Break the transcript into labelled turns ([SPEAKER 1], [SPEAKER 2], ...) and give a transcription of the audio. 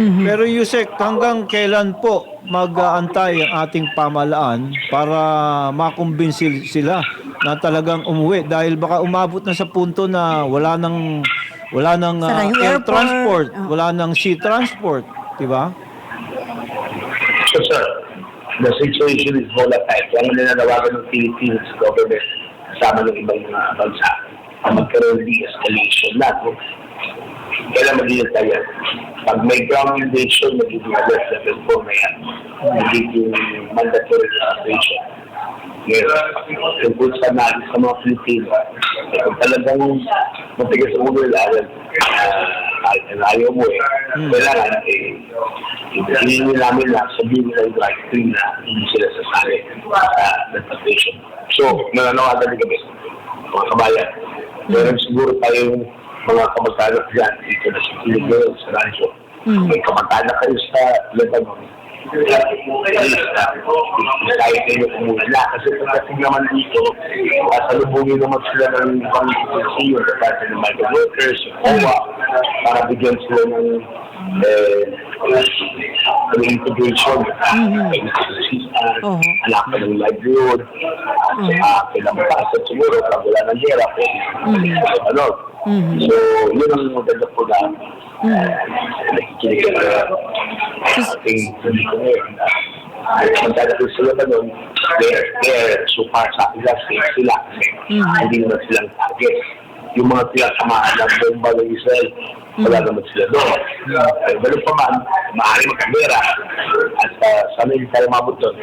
[SPEAKER 1] Mhm.
[SPEAKER 2] Pero Yusek, hanggang kailan po mag-aantay ang ating pamalaan para makumbinsil sila na talagang umuwi dahil baka umabot na sa punto na wala nang wala nang ah,
[SPEAKER 1] yung
[SPEAKER 2] air
[SPEAKER 1] airport.
[SPEAKER 2] transport,
[SPEAKER 1] Oh.
[SPEAKER 2] wala nang sea transport, 'di ba?
[SPEAKER 3] So, sir, the situation is volatile. Kaya nga nananawagan ng Philippines government kasama ng ibang mga bansa na magkaroon ng de-escalation na. Kailan magiging tayo? Pag may ground invasion, magiging alert level 4 na yan. Magiging mandatory evacuation. Ngayon, tungkol sa natin sa mga Pilipino, kung talagang matigas ang ulo nila, uh, kahit na ayaw mo eh, kailangan eh, hindi namin na sabihin nila yung right thing na hindi sila sasali sa deportation. So, nananawagan din kami, mga kabayan. Meron siguro tayong mga kamag-anak dyan dito na sa Pilipinas, sa Rancho. May kamag-anak kayo sa Lebanon. Kaya, kayo umuwi na. Kasi pagdating naman dito, kasalubungin naman sila ng ibang agency, yung Department of Migrant Workers, COA, para bigyan sila ng eh, ng integration, assistance,
[SPEAKER 1] Oo.
[SPEAKER 3] anak ka ng livelihood, uh, pinapasa siguro, pag wala ng gera, pwede ano. So, yun ang maganda po uh, nakikinig ka na ating dito ngayon. Magkala ko sila ba nun, they're, they're so far sa kanila, safe sila. Kasi hindi naman silang target. Yung mga pinasamahan ng bomba ng Israel, wala naman sila doon. Uh, ganun pa man, maaari magkamera. At uh, sana hindi tayo mabot doon.